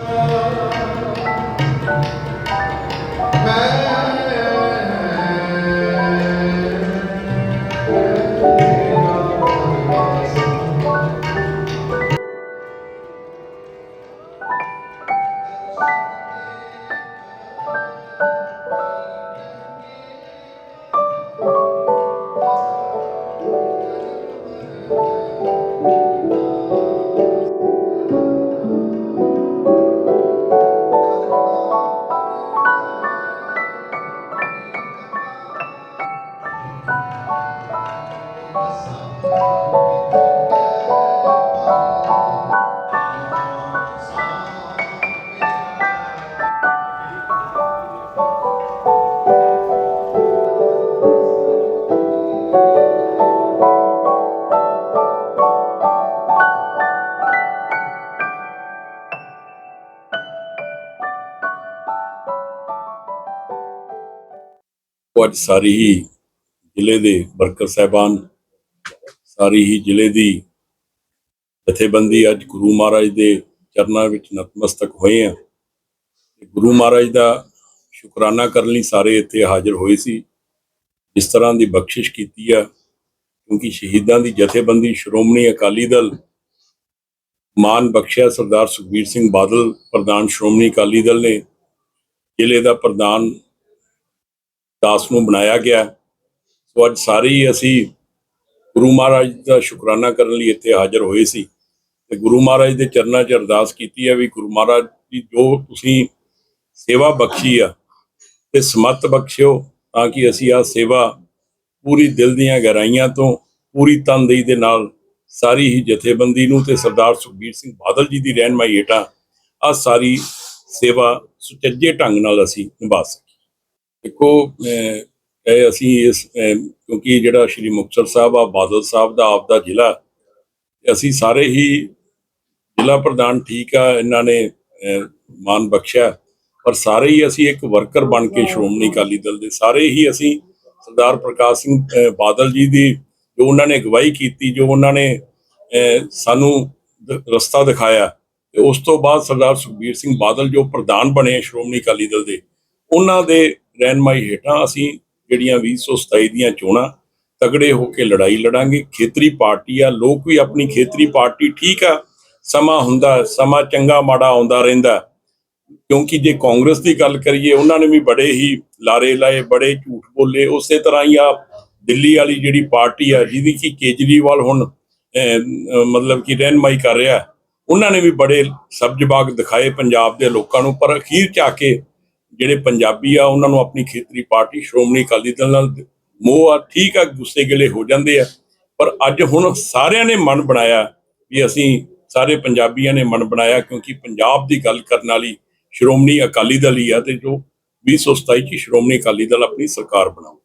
Uh... ਅੱਜ ਸਾਰੇ ਹੀ ਜ਼ਿਲ੍ਹੇ ਦੇ ਵਰਕਰ ਸਾਹਿਬਾਨ ਸਾਰੀ ਹੀ ਜ਼ਿਲ੍ਹੇ ਦੀ ਜਥੇਬੰਦੀ ਅੱਜ ਗੁਰੂ ਮਹਾਰਾਜ ਦੇ ਚਰਨਾਂ ਵਿੱਚ ਨਤਮਸਤਕ ਹੋਏ ਆ। ਗੁਰੂ ਮਹਾਰਾਜ ਦਾ ਸ਼ੁਕਰਾਨਾ ਕਰਨ ਲਈ ਸਾਰੇ ਇੱਥੇ ਹਾਜ਼ਰ ਹੋਏ ਸੀ। ਇਸ ਤਰ੍ਹਾਂ ਦੀ ਬਖਸ਼ਿਸ਼ ਕੀਤੀ ਆ, ਕਿਉਂਕਿ ਸ਼ਹੀਦਾਂ ਦੀ ਜਥੇਬੰਦੀ, ਸ਼੍ਰੋਮਣੀ ਅਕਾਲੀ ਦਲ, ਮਾਨ ਬਖਸ਼ਿਆ ਸਰਦਾਰ ਸੁਖਬੀਰ ਸਿੰਘ ਬਾਦਲ, ਪ੍ਰਧਾਨ ਸ਼੍ਰੋਮਣੀ ਅਕਾਲੀ ਦਲ ਨੇ ਜ਼ਿਲ੍ਹੇ ਦਾ ਪ੍ਰਧਾਨ ਦਾਸ ਨੂੰ ਬਣਾਇਆ ਗਿਆ। ਸੋ ਅੱਜ ਸਾਰੇ ਹੀ ਅਸੀਂ ਗੁਰੂ ਮਹਾਰਾਜ ਦਾ ਸ਼ੁਕਰਾਨਾ ਕਰਨ ਲਈ ਇੱਥੇ ਹਾਜ਼ਰ ਹੋਏ ਸੀ। ਤੇ ਗੁਰੂ ਮਹਾਰਾਜ ਦੇ ਚਰਨਾਂ 'ਚ ਅਰਦਾਸ ਕੀਤੀ ਹੈ ਵੀ ਗੁਰੂ ਮਹਾਰਾਜ ਦੀ ਜੋ ਤੁਸੀਂ ਸੇਵਾ ਬਖਸ਼ੀ ਆ ਤੇ ਸਮਤ ਬਖਸ਼ਿਓ ਤਾਂ ਕਿ ਅਸੀਂ ਆ ਸੇਵਾ ਪੂਰੀ ਦਿਲ ਦੀਆਂ ਗਹਿਰਾਈਆਂ ਤੋਂ ਪੂਰੀ ਤਨਦੇਹੀ ਦੇ ਨਾਲ ਸਾਰੀ ਹੀ ਜਥੇਬੰਦੀ ਨੂੰ ਤੇ ਸਰਦਾਰ ਸੁਖਬੀਰ ਸਿੰਘ ਬਾਦਲ ਜੀ ਦੀ ਰਹਿਨਮਾਈ ਹੇਠਾਂ ਆ ਸਾਰੀ ਸੇਵਾ ਸੁਚੱਜੇ ਢੰਗ ਨਾਲ ਅਸੀਂ ਨਿਭਾ ਸਕੀਏ। ਦੇਖੋ ਇਹ ਅਸੀਂ ਇਸ ਕਿਉਂਕਿ ਜਿਹੜਾ ਸ਼੍ਰੀ ਮੁਕਤਸਰ ਸਾਹਿਬ ਆ ਬਾਦਲ ਸਾਹਿਬ ਦਾ ਆਪ ਦਾ ਜ਼ਿਲ੍ਹਾ ਅਸੀਂ ਸਾਰੇ ਹੀ ਜ਼ਿਲ੍ਹਾ ਪ੍ਰਧਾਨ ਠੀਕ ਆ ਇਹਨਾਂ ਨੇ ਮਾਨ ਬਖਸ਼ਿਆ। ਪਰ ਸਾਰੇ ਹੀ ਅਸੀਂ ਇੱਕ ਵਰਕਰ ਬਣ ਕੇ ਸ਼੍ਰੋਮਣੀ ਅਕਾਲੀ ਦਲ ਦੇ ਸਾਰੇ ਹੀ ਅਸੀਂ ਸਰਦਾਰ ਪ੍ਰਕਾਸ਼ ਸਿੰਘ ਬਾਦਲ ਜੀ ਦੀ ਜੋ ਉਹਨਾਂ ਨੇ ਅਗਵਾਈ ਕੀਤੀ ਜੋ ਉਹਨਾਂ ਨੇ ਸਾਨੂੰ ਰਸਤਾ ਦਿਖਾਇਆ ਤੇ ਉਸ ਤੋਂ ਬਾਅਦ ਸਰਦਾਰ ਸੁਖਬੀਰ ਸਿੰਘ ਬਾਦਲ ਜੋ ਪ੍ਰਧਾਨ ਬਣੇ ਸ਼੍ਰੋਮਣੀ ਅਕਾਲੀ ਦਲ ਦੇ ਉਹਨਾਂ ਦੇ ਰਹਿਨਮਾਈ ਹੇਠਾਂ ਅਸੀਂ ਜਿਹੜੀਆਂ 2027 ਦੀਆਂ ਚੋਣਾਂ, ਤਗੜੇ ਹੋ ਕੇ ਲੜਾਈ ਲੜਾਂਗੇ, ਖੇਤਰੀ ਪਾਰਟੀ ਆ, ਲੋਕ ਵੀ ਆਪਣੀ ਖੇਤਰੀ ਪਾਰਟੀ ਠੀਕ ਆ, ਸਮਾਂ ਹੁੰਦਾ, ਸਮਾਂ ਚੰਗਾ ਮਾੜਾ ਆਉਂਦਾ ਰਹਿੰਦਾ। ਕਿਉਂਕਿ ਜੇ ਕਾਂਗਰਸ ਦੀ ਗੱਲ ਕਰੀਏ, ਉਹਨਾਂ ਨੇ ਵੀ ਬੜੇ ਹੀ ਲਾਰੇ ਲਾਏ, ਬੜੇ ਝੂਠ ਬੋਲੇ, ਉਸੇ ਤਰ੍ਹਾਂ ਹੀ ਆ ਦਿੱਲੀ ਵਾਲੀ ਜਿਹੜੀ ਪਾਰਟੀ ਆ, ਜਿਹਦੀ ਕਿ ਕੇਜਰੀਵਾਲ ਹੁਣ ਮਤਲਬ ਕਿ ਰਹਿਨਮਾਈ ਕਰ ਰਿਹਾ। ਉਹਨਾਂ ਨੇ ਵੀ ਬੜੇ ਸਬਜ਼ ਬਾਗ ਦਿਖਾਏ ਪੰਜਾਬ ਦੇ ਲੋਕਾਂ ਨੂੰ, ਪਰ ਅਖੀਰ ਚ ਆ ਕੇ ਜਿਹੜੇ ਪੰਜਾਬੀ ਆ, ਉਹਨਾਂ ਨੂੰ ਆਪਣੀ ਖੇਤਰੀ ਪਾਰਟੀ ਸ਼੍ਰੋਮਣੀ ਅਕਾਲੀ ਦਲ ਨਾਲ ਮੋਹ ਆ, ਠੀਕ ਆ, ਗੁੱਸੇ ਗਿਲੇ ਹੋ ਜਾਂਦੇ ਆ। ਪਰ ਅੱਜ ਹੁਣ ਸਾਰਿਆਂ ਨੇ ਮਨ ਬਣਾਇਆ ਵੀ ਅਸੀਂ ਸਾਰੇ ਪੰਜਾਬੀਆਂ ਨੇ ਮਨ ਬਣਾਇਆ ਕਿਉਂਕਿ ਪੰਜਾਬ ਦੀ ਗੱਲ ਕਰਨ ਵਾਲੀ ਸ਼੍ਰੋਮਣੀ ਅਕਾਲੀ ਦਲ ਹੀ ਆ ਤੇ ਜੋ 2027 ਚ ਸ਼੍ਰੋਮਣੀ ਅਕਾਲੀ ਦਲ ਆਪਣੀ ਸਰਕਾਰ ਬਣਾਉ